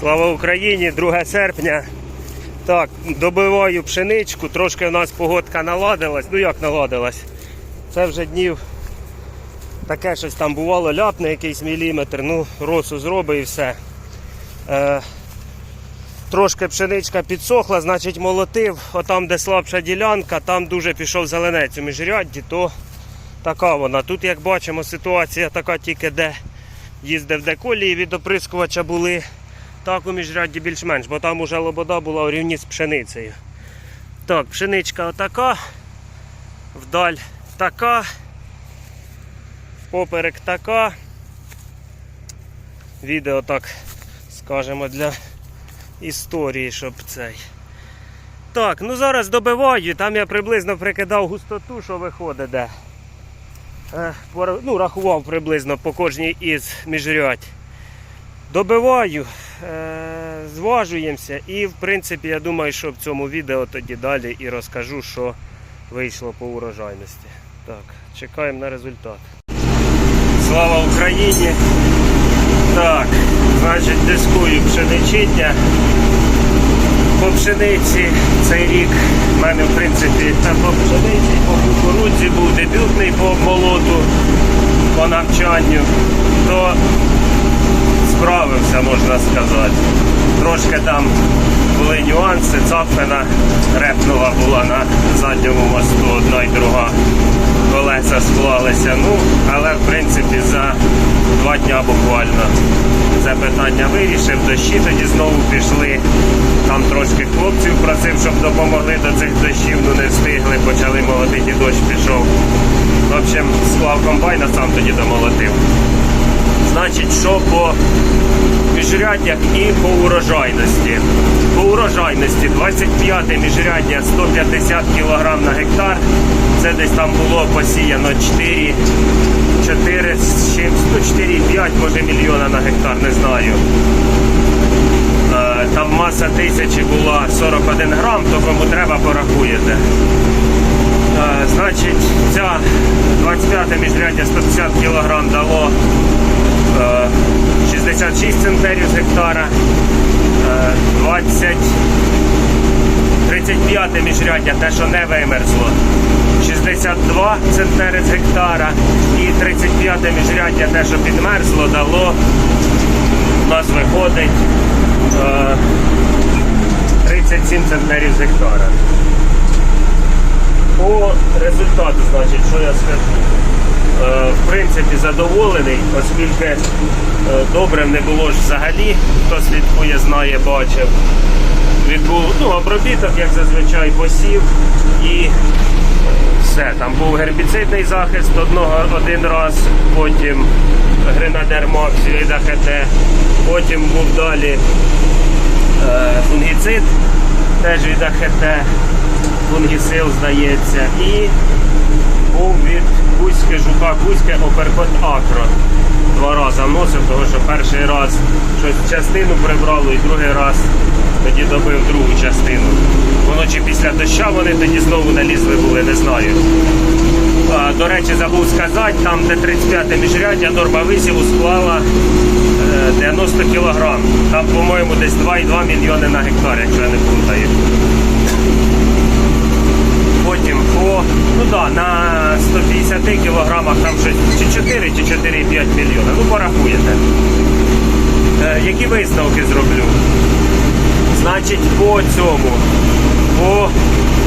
Слава Україні, 2 серпня. Так, добиваю пшеничку, трошки у нас погодка наладилась. Ну як наладилась? Це вже днів таке щось там бувало, ляпне якийсь міліметр, ну, росу зробить і все. Е, трошки пшеничка підсохла, значить молотив. Отам, де слабша ділянка, там дуже пішов зеленець у міжрядді, то така вона. Тут, як бачимо, ситуація така тільки де їздив, де колії від оприскувача були. Так у міжрядді більш-менш, бо там уже лобода була у рівні з пшеницею. Так, пшеничка отака, вдаль така, поперек така. Відео так, скажемо, для історії, щоб цей. Так, ну зараз добиваю, там я приблизно прикидав густоту, що виходить де. Е, ну, рахував приблизно по кожній із міжрядь. Добиваю, е, зважуємося і в принципі я думаю, що в цьому відео тоді далі і розкажу, що вийшло по урожайності. Так, чекаємо на результат. Слава Україні! Так, значить дискую пшеничення. По пшениці цей рік в мене в принципі та по пшениці, по кукурудзі був дебютний по обмолоту, по навчанню, то справився, можна сказати. Трошки там були нюанси, цапина репнула була на задньому мосту, одна й друга колеса склалися. Ну, але в принципі за два дня буквально це питання вирішив. Дощі тоді знову пішли. Там трошки хлопців просив, щоб допомогли до цих дощів, ну не встигли, почали молотити, дощ пішов. В общем, склав комбайна, сам тоді домолотив. Значить, що по міжряддях і по урожайності. По урожайності 25 міжряддя 150 кг на гектар. Це десь там було посіяно 4, 4 з ну 4,5 може мільйона на гектар, не знаю. Е, Там маса тисячі була 41 грам, то кому треба порахуєте. Е, Значить, ця 25 міжряддя 150 кг дало 66 центнерів з гектара, е, 20, 35 міжряддя, те, що не вимерзло, 62 центнери з гектара і 35 міжряддя, те, що підмерзло, дало, у нас виходить е, 37 центнерів з гектара. По результату, значить, що я скажу. Е, В принципі, задоволений, оскільки е, добрим не було ж взагалі, хто слідкує, знає, бачив. Відбув ну, обробіток, як зазвичай, посів і е, все. Там був гербіцидний захист одного один раз, потім гренадер Макс від АХТ, потім був далі е, фунгіцид теж від АХТ, фунгісил, здається, і був від Кузьки, Жука Кузьки Оперкот Акро. Два рази вносив, тому що перший раз щось частину прибрало і другий раз тоді добив другу частину. Воно чи після доща вони тоді знову налізли були, не знаю. А, До речі, забув сказати, там, де 35 міжряддя, норма висіву склала е, 90 кг. Там, по-моєму, десь 2,2 мільйони на гектар, якщо я не плутаю. Потім по, ну да, на 150 кілограмах там щось чи 4, чи 4,5 мільйона. Ну, порахуєте. Е, які висновки зроблю? Значить, по цьому, по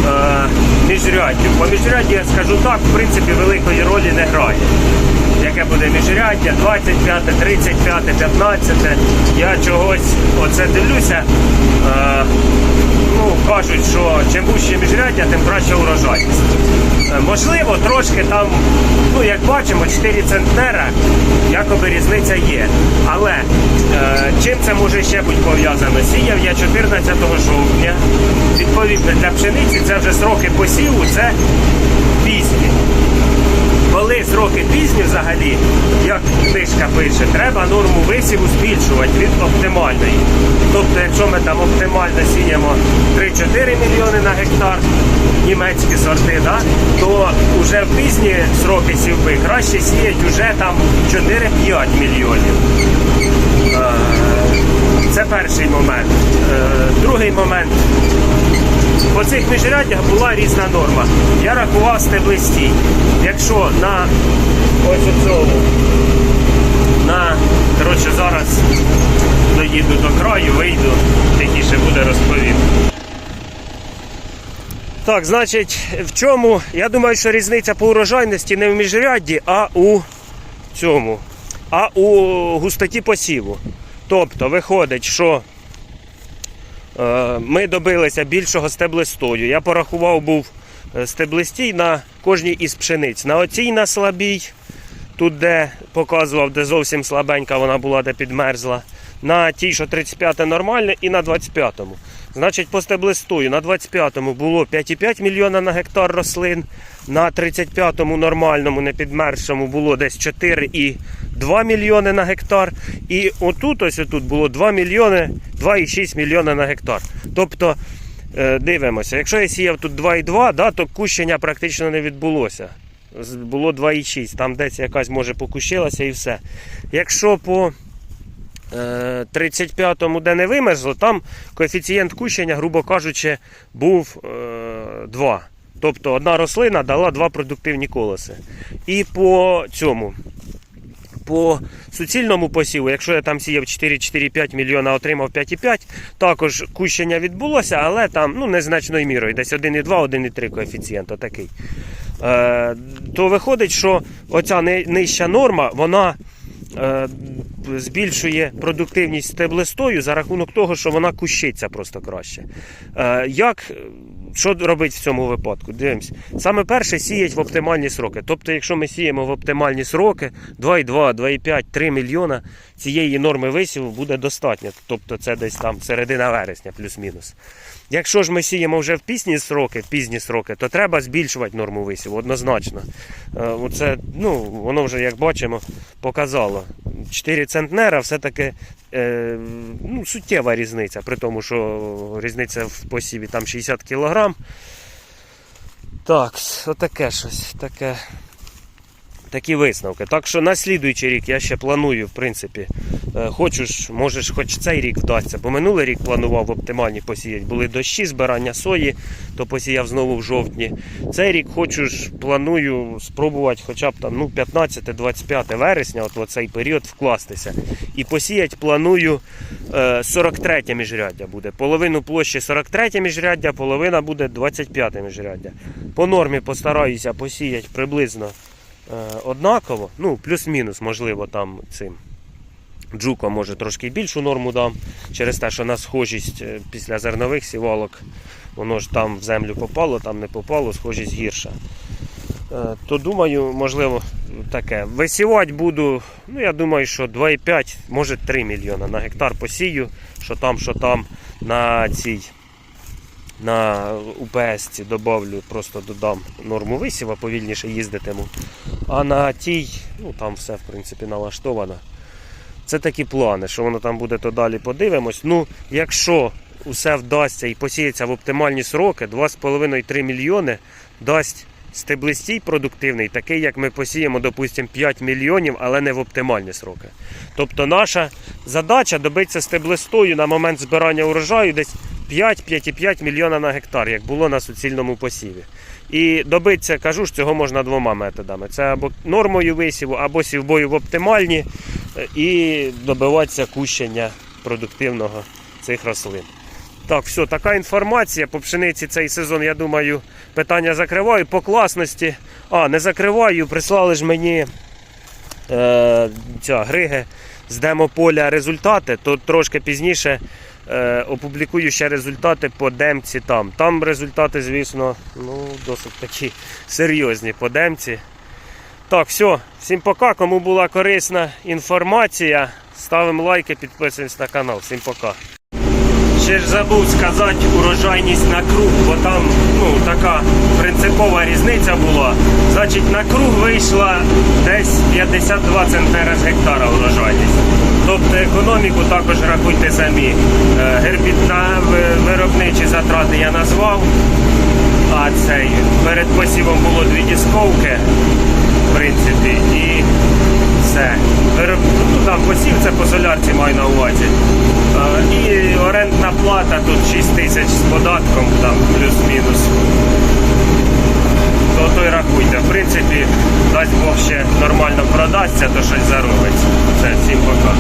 е, міжряддю. По міжряддю я скажу так, в принципі, великої ролі не грає. Яке буде міжряддя, 25, 35, 15. Я чогось оце дивлюся. Е, ну, кажуть, що чим вужче міжряддя, тим краща урожайність. Е, Можливо, трошки там, ну як бачимо, 4 центнера, якоби різниця є. Але е, чим це може ще бути пов'язано? Сіяв я 14 жовтня. Відповідно, для пшениці це вже сроки посіву, це пізні. Коли сроки пізні взагалі, як книжка пише, треба норму висіву збільшувати від оптимальної. Тобто, якщо ми там оптимально сіємо 3-4 мільйони на гектар, німецькі сорти, да, то вже в пізні сроки сівби краще сіять вже там 4-5 мільйонів. Е, Це перший момент. Е, Другий момент. По цих міжряддях була різна норма. Я рахував стеблистій. Якщо на ось цьому, на, коротше, зараз доїду до краю, вийду, тихіше буде розповім. Так, значить, в чому? Я думаю, що різниця по урожайності не в міжрядді, а у цьому, а у густоті посіву. Тобто виходить, що е, ми добилися більшого стеблистою. Я порахував був е, стеблистій на кожній із пшениць. На оцій на слабій, тут де показував, де зовсім слабенька вона була, де підмерзла. На тій, що 35 нормальне, і на 25-му. Значить, по стеблистою на 25-му було 5,5 мільйона на гектар рослин, на 35-му нормальному, не підмерзшому було десь 4,2 мільйони на гектар. І отут, ось отут було 2 мільйони, 2,6 мільйона на гектар. Тобто, е, дивимося, якщо я сіяв тут 2,2, да, то кущення практично не відбулося. Було 2,6, там десь якась може покущилася і все. Якщо по 35-му, де не вимерзло, там коефіцієнт кущення, грубо кажучи, був е, 2. Тобто одна рослина дала два продуктивні колоси. І по цьому, по суцільному посіву, якщо я там сіяв 4-4,5 мільйона, отримав 5,5, також кущення відбулося, але там ну, незначною мірою, десь 1,2, 1,3 коефіцієнт отакий. Е, то виходить, що оця ни- нижча норма, вона е, збільшує продуктивність стеблестою за рахунок того, що вона кущиться просто краще. Е, як, що робити в цьому випадку? Дивимось. Саме перше сіять в оптимальні сроки. Тобто, якщо ми сіємо в оптимальні сроки, 2,2, 2,5, 3 мільйона цієї норми висіву буде достатньо. Тобто це десь там середина вересня, плюс-мінус. Якщо ж ми сіємо вже в пізні сроки, в пізні сроки, то треба збільшувати норму висіву однозначно. Е, Оце, ну, воно вже, як бачимо, показало. 4 центнера все-таки е, ну, суттєва різниця, при тому, що різниця в посіві там 60 кг. Так, отаке щось, таке. Такі висновки. Так що на слідуючий рік я ще планую, в принципі, е, хочу ж, може ж хоч цей рік вдасться, бо минулий рік планував оптимальні посіяти. Були дощі, збирання сої, то посіяв знову в жовтні. Цей рік хочу ж, планую спробувати хоча б там ну, 15-25 вересня, от цей період вкластися. І посіяти планую е, 43 міжряддя буде. Половину площі 43 міжряддя, половина буде 25 міжряддя. По нормі постараюся посіяти приблизно е, однаково, ну, плюс-мінус, можливо, там цим. Джуко може трошки більшу норму дам через те, що на схожість е, після зернових сівалок, воно ж там в землю попало, там не попало, схожість гірша. Е, То думаю, можливо, таке. Висівати буду, ну я думаю, що 2,5, може 3 мільйона на гектар посію, що там, що там на цій на УПС добавлю, просто додам норму висіва, повільніше їздитиму. А на тій, ну там все в принципі налаштовано. Це такі плани, що воно там буде, то далі подивимось. Ну, якщо усе вдасться і посіється в оптимальні сроки, 2,5-3 мільйони дасть стеблистій продуктивний, такий, як ми посіємо, допустимо, 5 мільйонів, але не в оптимальні сроки. Тобто наша задача добитися стеблистою на момент збирання урожаю десь 5-5,5 мільйона на гектар, як було на суцільному посіві. І добитися, кажу ж, цього можна двома методами. Це або нормою висіву, або сівбою в оптимальні, е, і добиватися кущення продуктивного цих рослин. Так, все, така інформація. По пшениці цей сезон, я думаю, питання закриваю. По класності. А, не закриваю, прислали ж мені е, ця, Григи з демополя результати, то трошки пізніше опублікую ще результати по демці там. Там результати, звісно, ну, досить такі серйозні по демці. Так, все, всім пока. Кому була корисна інформація, ставимо лайки, підписуємось на канал. Всім пока. Ще ж забув сказати урожайність на круг, бо там ну, така принципова різниця була. Значить, на круг вийшла десь 52 центнера з гектара урожайність. Тобто економіку також рахуйте самі. Е, Гербіт на ви- виробничі затрати я назвав. А цей перед посівом було дві дісковки, в принципі, і все. Вироб... Ну там посів це по солярці маю на увазі. І орендна плата тут 6 тисяч з податком, там плюс-мінус. То, то й рахуйте. В принципі, дасть Бог ще нормально продасться, то щось заробить. Це всім пока.